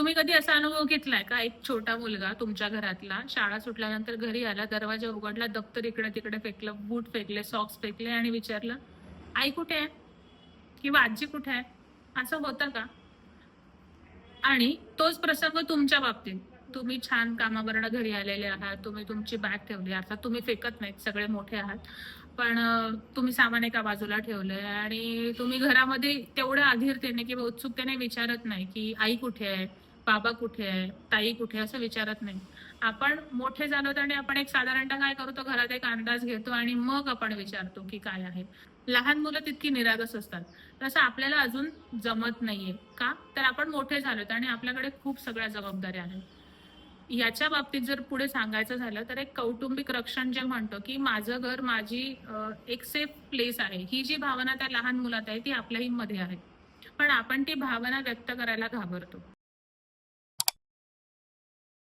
तुम्ही कधी असा अनुभव घेतलाय का? एक छोटा मुलगा तुमच्या घरातला शाळा सुटल्यानंतर घरी आला दरवाजा उघडला दप्तर इकडे तिकडे फेकलं बूट फेकले सॉक्स फेकले आणि विचारलं आई कुठे आहे? किंवा आजी कुठे आहे? असं होतं का? आणि तोच प्रसंग तुमच्या बाबतीत. तुम्ही छान कामावरनं घरी आलेले आहात तुम्ही तुमची बॅग ठेवली आता तुम्ही फेकत नाहीत सगळे मोठे आहात. पण तुम्ही सामान एका बाजूला ठेवलंय आणि तुम्ही घरामध्ये तेवढ्या अधीरतेने किंवा उत्सुकतेने विचारत नाही की आई कुठे आहे? बाबा कुठे आहे? ताई कुठे आहे? असं विचारत नाही. आपण मोठे झालो आणि आपण एक साधारणतः काय करतो घरात एक अंदाज घेतो आणि मग आपण विचारतो की काय आहे. लहान मुलं तितकी निरागस असतात. तसं आपल्याला अजून जमत नाहीये. का? तर आपण मोठे झालोत आणि आपल्याकडे खूप सगळ्या जबाबदाऱ्या आहेत. याच्या बाबतीत जर पुढे सांगायचं झालं तर एक कौटुंबिक रक्षण जे म्हणतो की माझं घर माझी एक सेफ प्लेस आहे. ही जी भावना त्या लहान मुलात आहे ती आपल्याही मध्ये आहे. पण आपण ती भावना व्यक्त करायला घाबरतो.